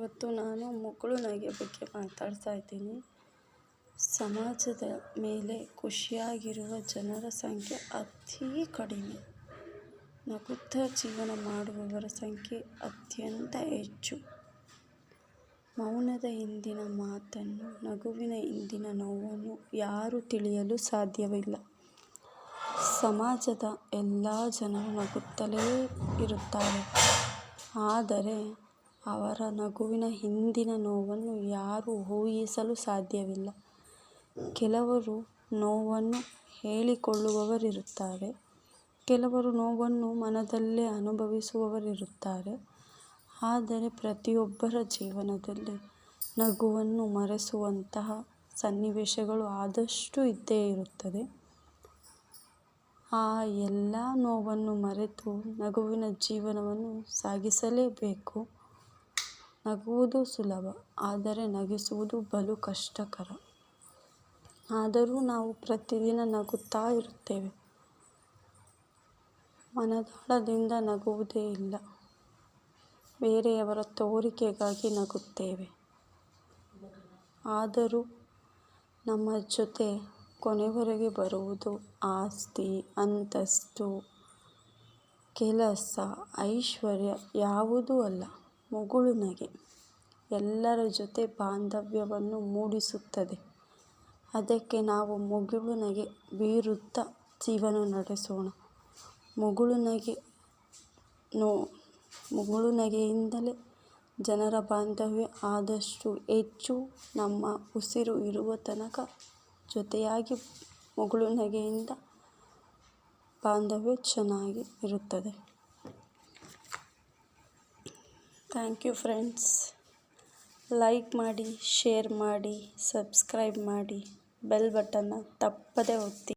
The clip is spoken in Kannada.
ಇವತ್ತು ನಾನು ಮಕ್ಕಳು ನಗೆ ಬಗ್ಗೆ ಮಾತಾಡ್ತಾ ಇದ್ದೀನಿ. ಸಮಾಜದ ಮೇಲೆ ಖುಷಿಯಾಗಿರುವ ಜನರ ಸಂಖ್ಯೆ ಅತೀ ಕಡಿಮೆ. ನಗುತ್ತ ಜೀವನ ಮಾಡುವವರ ಸಂಖ್ಯೆ ಅತ್ಯಂತ ಹೆಚ್ಚು. ಮೌನದ ಹಿಂದಿನ ಮಾತನ್ನು, ನಗುವಿನ ಹಿಂದಿನ ನೋವನ್ನು ಯಾರೂ ತಿಳಿಯಲು ಸಾಧ್ಯವಿಲ್ಲ. ಸಮಾಜದ ಎಲ್ಲ ಜನರು ನಗುತ್ತಲೇ ಇರುತ್ತಾರೆ. ಆದರೆ ಅವರ ನಗುವಿನ ಹಿಂದಿನ ನೋವನ್ನು ಯಾರೂ ಊಹಿಸಲು ಸಾಧ್ಯವಿಲ್ಲ. ಕೆಲವರು ನೋವನ್ನು ಹೇಳಿಕೊಳ್ಳುವವರಿರುತ್ತಾರೆ. ಕೆಲವರು ನೋವನ್ನು ಮನದಲ್ಲೇ ಅನುಭವಿಸುವವರಿರುತ್ತಾರೆ. ಆದರೆ ಪ್ರತಿಯೊಬ್ಬರ ಜೀವನದಲ್ಲಿ ನಗುವನ್ನು ಮರೆಸುವಂತಹ ಸನ್ನಿವೇಶಗಳು ಆದಷ್ಟು ಇದ್ದೇ ಇರುತ್ತದೆ. ಆ ಎಲ್ಲ ನೋವನ್ನು ಮರೆತು ನಗುವಿನ ಜೀವನವನ್ನು ಸಾಗಿಸಲೇಬೇಕು. ನಗುವುದು ಸುಲಭ, ಆದರೆ ನಗಿಸುವುದು ಬಲು ಕಷ್ಟಕರ. ಆದರೂ ನಾವು ಪ್ರತಿದಿನ ನಗುತ್ತಾ ಇರುತ್ತೇವೆ. ಮನದಾಳದಿಂದ ನಗುವುದೇ ಇಲ್ಲ. ಬೇರೆಯವರ ತೋರಿಕೆಗಾಗಿ ನಗುತ್ತೇವೆ. ಆದರೂ ನಮ್ಮ ಜೊತೆ ಕೊನೆವರೆಗೆ ಬರುವುದು ಆಸ್ತಿ, ಅಂತಸ್ತು, ಕೆಲಸ, ಐಶ್ವರ್ಯ ಯಾವುದೂ ಅಲ್ಲ. ಮುಗುಳು ನಗೆ ಎಲ್ಲರ ಜೊತೆ ಬಾಂಧವ್ಯವನ್ನು ಮೂಡಿಸುತ್ತದೆ. ಅದಕ್ಕೆ ನಾವು ಮುಗುಳು ನಗೆ ಬೀರುತ್ತಾ ಜೀವನ ನಡೆಸೋಣ. ಮುಗುಳು ನಗೆ ನೋ ಮುಗುಳು ನಗೆಯಿಂದಲೇ ಜನರ ಬಾಂಧವ್ಯ ಆದಷ್ಟು ಹೆಚ್ಚು ನಮ್ಮ ಉಸಿರು ಇರುವ ತನಕ ಜೊತೆಯಾಗಿ ಮುಗುಳು ನಗೆಯಿಂದ ಬಾಂಧವ್ಯ ಚೆನ್ನಾಗಿ ಇರುತ್ತದೆ. Thank you friends. ಲೈಕ್ ಮಾಡಿ ಶೇರ್ ಮಾಡಿ ಸಬ್ಸ್ಕ್ರೈಬ್ ಮಾಡಿ ಬೆಲ್ ಬಟನ್ನ ತಪ್ಪದೇ ಒತ್ತಿ.